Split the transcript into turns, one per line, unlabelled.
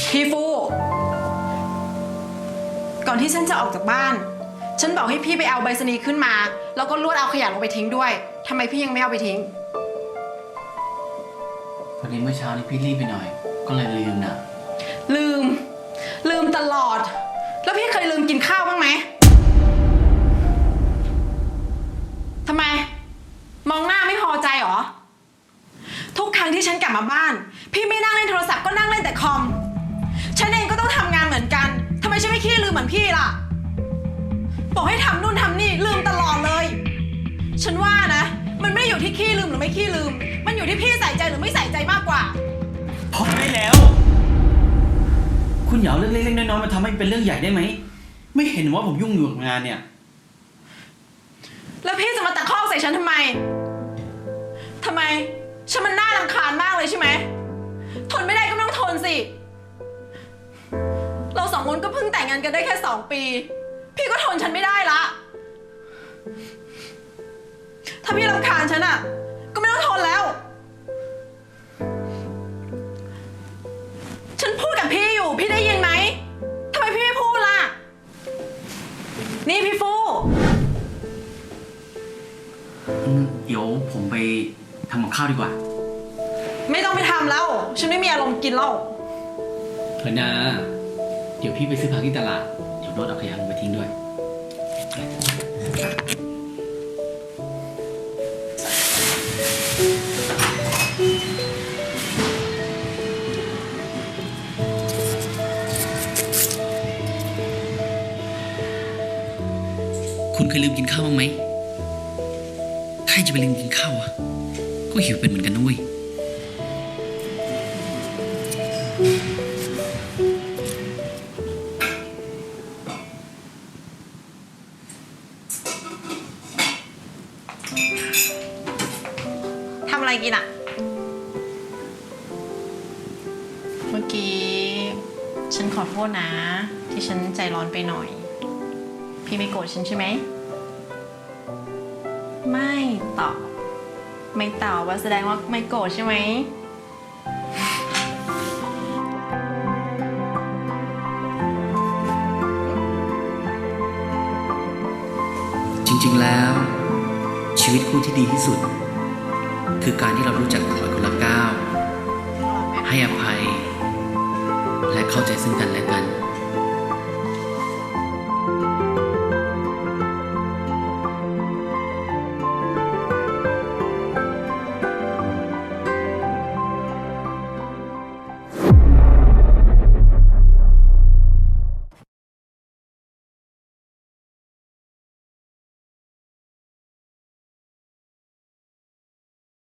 พี่ฟู ก่อนที่ฉันจะออกจากบ้าน ฉันบอกให้พี่ไปเอาใบสนีขึ้นมา แล้วก็ลวดเอาขยะลงไปทิ้งด้วยทำไมพี่ยังไม่เอาไปทิ้ง
พอดีเมื่อเช้านี้พี่รีบไปหน่อย ก็เลยลืมนะ
ลืม ลืมตลอด แล้วพี่เคยลืมกินข้าวบ้างไหมทำไม มองหน้าไม่พอใจเหรอ ทุกครั้งที่ฉันกลับมาบ้าน พี่ไม่นั่งเล่นโทรศัพท์ก็นั่งเล่นแต่คอม ต้องทำงานเหมือนกันทำไมฉันไม่ขี้ลืมเหมือนพี่ล่ะ บอกให้ทำนู่นทำนี่ลืมตลอดเลย ฉันว่านะ มันไม่ได้อยู่ที่ขี้ลืมหรือไม่ขี้ลืม มันอยู่ที่พี่ใส่ใจหรือไม่ใส่ใจมากกว่า
พอได้แล้ว คุณอย่าเอาเรื่องเล็กๆน้อยๆมาทำให้เป็นเรื่องใหญ่ได้ไหม ไม่เห็นว่าผมยุ่งอยู่กับงานเนี่ย
แล้วพี่จะมาตะคอกใส่ฉันทำไม ทำไม ฉันมันน่ารำคาญมากเลยใช่ไหม ทนไม่ได้ก็ไม่ต้องทนสิเราสอง คนก็เพิ่งแต่งงานกันได้แค่สองปี พี่ก็ทนฉันไม่ได้ละ ถ้าพี่รำคาญฉันอะก็ไม่ต้องทนแล้ว ฉันพูดกับพี่อยู่ พี่ได้ยินไหมทำไมพี่ไม่พูดล่ะ นี่พี่ฟู
อืมเดี๋ยวผมไปทำกับข้าวดีกว่า
ไม่ต้องไปทำแล้ว ฉันไม่มีอารมณ์กินแล้ว
เถอะนะเดี๋ยวพี่ไปซื้อผักที่ตลาด เดี๋ยวรถเอาขยะลงไปทิ้งด้วย คุณเคยลืมกินข้าวบ้างไหมใครจะไปลืมกินข้าวอะ ก็หิวเป็นเหมือนกันนุ้ย
อะไรกินอะเมื่อกี้ ฉันขอโทษนะ ที่ฉันใจร้อนไปหน่อย พี่ไม่โกรธฉันใช่ไหม ไม่ตอบ ไม่ตอบว่าแสดงว่าไม่โกรธใช่ไหม
จริงๆแล้ว ชีวิตคู่ที่ดีที่สุด คือการที่เรารู้จักถอยคนละก้าวให้อภัย และเข้าใจซึ่งกันและกัน